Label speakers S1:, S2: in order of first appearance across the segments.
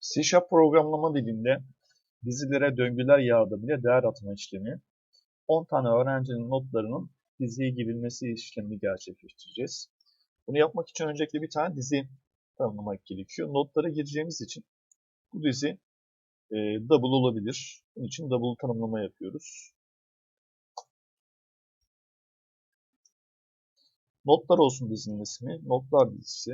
S1: C Sharp programlama dilinde dizilere döngüler yardımıyla değer atma işlemi 10 tane öğrencinin notlarının diziye girilmesi işlemini gerçekleştireceğiz. Bunu yapmak için öncelikle bir tane dizi tanımlamak gerekiyor. Notlara gireceğimiz için bu dizi e, double olabilir. Bunun için double tanımlama yapıyoruz. Notlar olsun dizinin ismi. Notlar dizisi.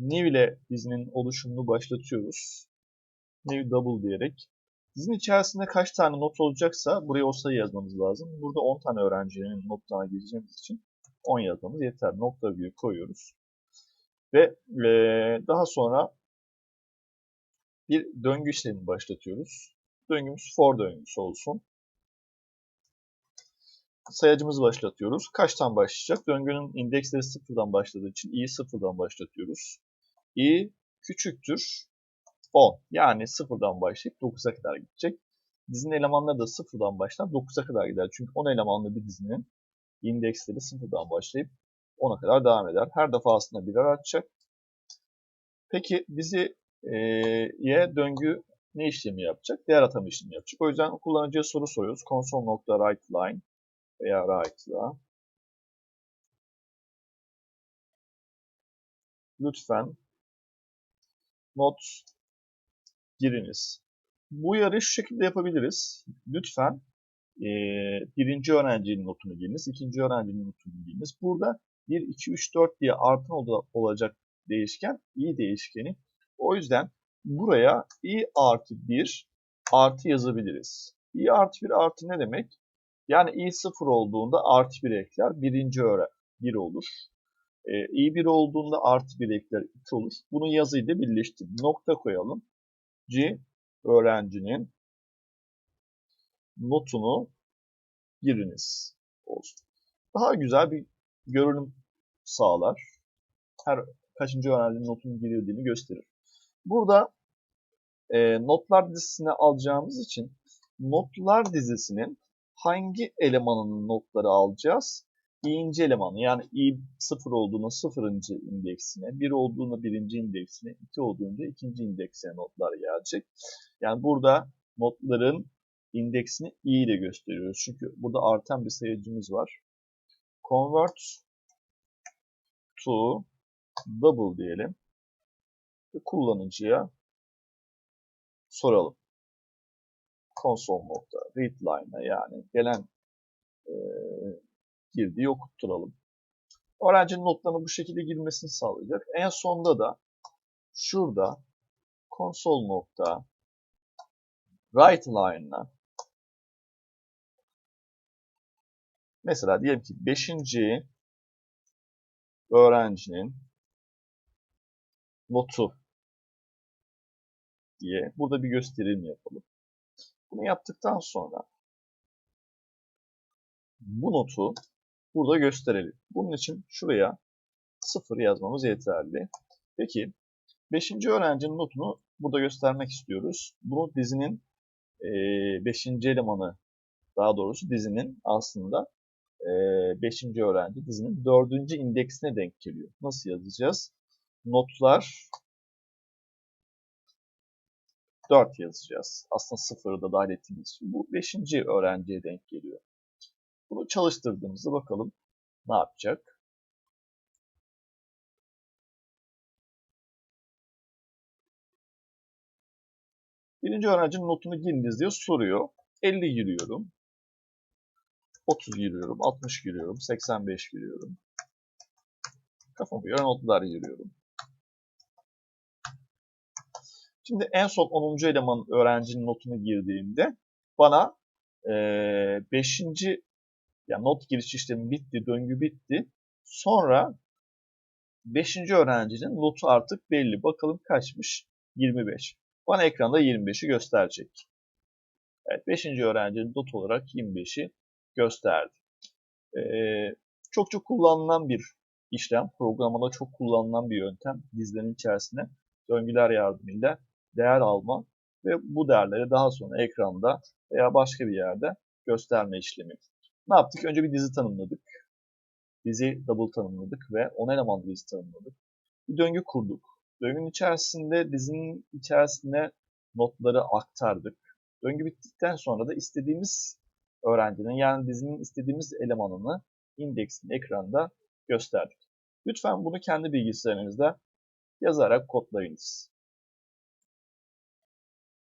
S1: New ile dizinin oluşumunu başlatıyoruz. New double diyerek. Dizinin içerisinde kaç tane not olacaksa buraya o sayı yazmamız lazım. Burada 10 tane öğrencinin notlarına gireceğimiz için 10 yazmamız yeter. Nokta virgül koyuyoruz. Ve e, daha sonra bir döngü işlemi başlatıyoruz. Döngümüz for döngüsü olsun. Sayacımızı başlatıyoruz. Kaçtan başlayacak? Döngünün indeksleri sıfırdan başladığı için i'yi sıfırdan başlatıyoruz. İ küçüktür 10. Yani sıfırdan başlayıp 9'a kadar gidecek. Dizinin elemanları da sıfırdan başlar 9'a kadar gider. Çünkü 10 elemanlı bir dizinin indeksleri sıfırdan başlayıp 10'a kadar devam eder. Her defasında birer artacak. Peki diziye döngü ne işlemi yapacak? Değer atama işlemi yapacak. O yüzden kullanıcıya soru soruyoruz. console.writeLine veya write'la lütfen not giriniz. Bu yarı şu şekilde yapabiliriz. Lütfen e, birinci öğrencinin notunu giriniz, ikinci öğrencinin notunu giriniz. Burada 1, 2, 3, 4 diye artan olacak değişken i değişkeni. O yüzden buraya i artı 1 artı yazabiliriz. i artı 1 artı ne demek? Yani i 0 olduğunda artı 1 ekler, birinci öğren 1 olur. E, i 1 olduğunda artı 1 ekler 2 olur. Bunu yazıyla birleştir. Nokta koyalım. C öğrencinin notunu giriniz olsun. Daha güzel bir görünüm sağlar. Her kaçıncı öğrencinin notunu girildiğini gösterir. Burada e, notlar dizisine alacağımız için notlar dizisinin hangi elemanının notları alacağız? İ'inci elemanı yani i 0 olduğunda 0. indeksine, 1 olduğunda 1. indeksine, 2 olduğunda 2. indeksine notlar gelecek. Yani burada notların indeksini i ile gösteriyoruz. Çünkü burada artan bir sayıcımız var. Convert to double diyelim. Ve kullanıcıya soralım. Console nokta readline'a yani gelen girdiği okutturalım. Öğrencinin notlarını bu şekilde girmesini sağlayacak. En sonda da şurada console nokta write line'la mesela diyelim ki 5. öğrencinin notu diye burada bir gösterim yapalım. Bunu yaptıktan sonra bu notu burada gösterelim. Bunun için şuraya 0 yazmamız yeterli. Peki 5. öğrencinin notunu burada göstermek istiyoruz. Bunu dizinin 5. E, elemanı daha doğrusu dizinin aslında 5. E, öğrenci dizinin 4. indeksine denk geliyor. Nasıl yazacağız? Notlar 4 yazacağız. Aslında 0'ı da dahil ettiğimiz bu 5. öğrenciye denk geliyor. Bunu çalıştırdığımızda bakalım ne yapacak. Birinci öğrencinin notunu giriniz diye soruyor. 50 giriyorum. 30 giriyorum. 60 giriyorum. 85 giriyorum. Kafamı göre notlar giriyorum. Şimdi en son 10. elemanın öğrencinin notunu girdiğimde bana 5. E, yani not giriş işlemi bitti, döngü bitti. Sonra 5. öğrencinin notu artık belli. Bakalım kaçmış? 25. Bana ekranda 25'i gösterecek. Evet 5. öğrencinin not olarak 25'i gösterdi. Ee, çok çok kullanılan bir işlem. Programada çok kullanılan bir yöntem. Dizlerin içerisine döngüler yardımıyla değer alma ve bu değerleri daha sonra ekranda veya başka bir yerde gösterme işlemi. Ne yaptık? Önce bir dizi tanımladık. Dizi double tanımladık ve on elemanlı dizi tanımladık. Bir döngü kurduk. Döngünün içerisinde dizinin içerisine notları aktardık. Döngü bittikten sonra da istediğimiz öğrencinin yani dizinin istediğimiz elemanını indeksin ekranda gösterdik. Lütfen bunu kendi bilgisayarınızda yazarak kodlayınız.